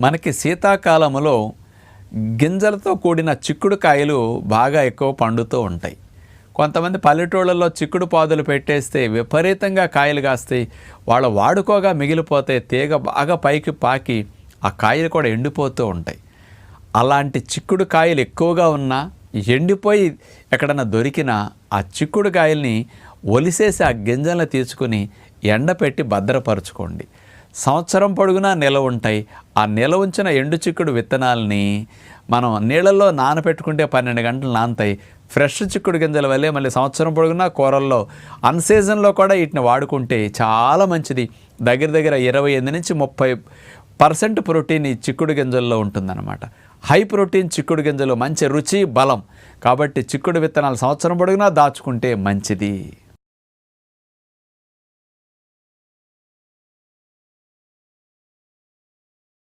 మనకి శీతాకాలంలో గింజలతో కూడిన చిక్కుడు కాయలు బాగా ఎక్కువ పండుతూ ఉంటాయి. కొంతమంది పల్లెటూళ్ళల్లో చిక్కుడు పాదులు పెట్టేస్తే విపరీతంగా కాయలు కాస్తాయి వాళ్ళు వాడుకోగా మిగిలిపోతే తీగ బాగా పైకి పాకి ఆ కాయలు కూడా ఎండిపోతూ ఉంటాయి. అలాంటి చిక్కుడు కాయలు ఎక్కువగా ఉన్నా ఎండిపోయి ఎక్కడన్నా దొరికినా ఆ చిక్కుడు కాయల్ని ఒలిసేసి ఆ గింజలను తీసుకుని ఎండపెట్టి భద్రపరచుకోండి. సంవత్సరం పొడుగునా నిలవ ఉంటాయి. ఆ నిలవ ఉంచిన ఎండు చిక్కుడు విత్తనాలని మనం నీళ్ళల్లో నానపెట్టుకుంటే పన్నెండు గంటలు నానతాయి. ఫ్రెష్ చిక్కుడు గింజల వల్లే మళ్ళీ సంవత్సరం పొడుగునా కూరల్లో అన్ సీజన్లో కూడా వీటిని వాడుకుంటే చాలా మంచిది. దగ్గర దగ్గర ఇరవై ఎనిమిది నుంచి ముప్పై పర్సెంట్ ప్రోటీన్ ఈ చిక్కుడు గింజల్లో ఉంటుందన్నమాట. హై ప్రోటీన్ చిక్కుడు గింజలు మంచి రుచి బలం. కాబట్టి చిక్కుడు విత్తనాలు సంవత్సరం పొడుగునా దాచుకుంటే మంచిది.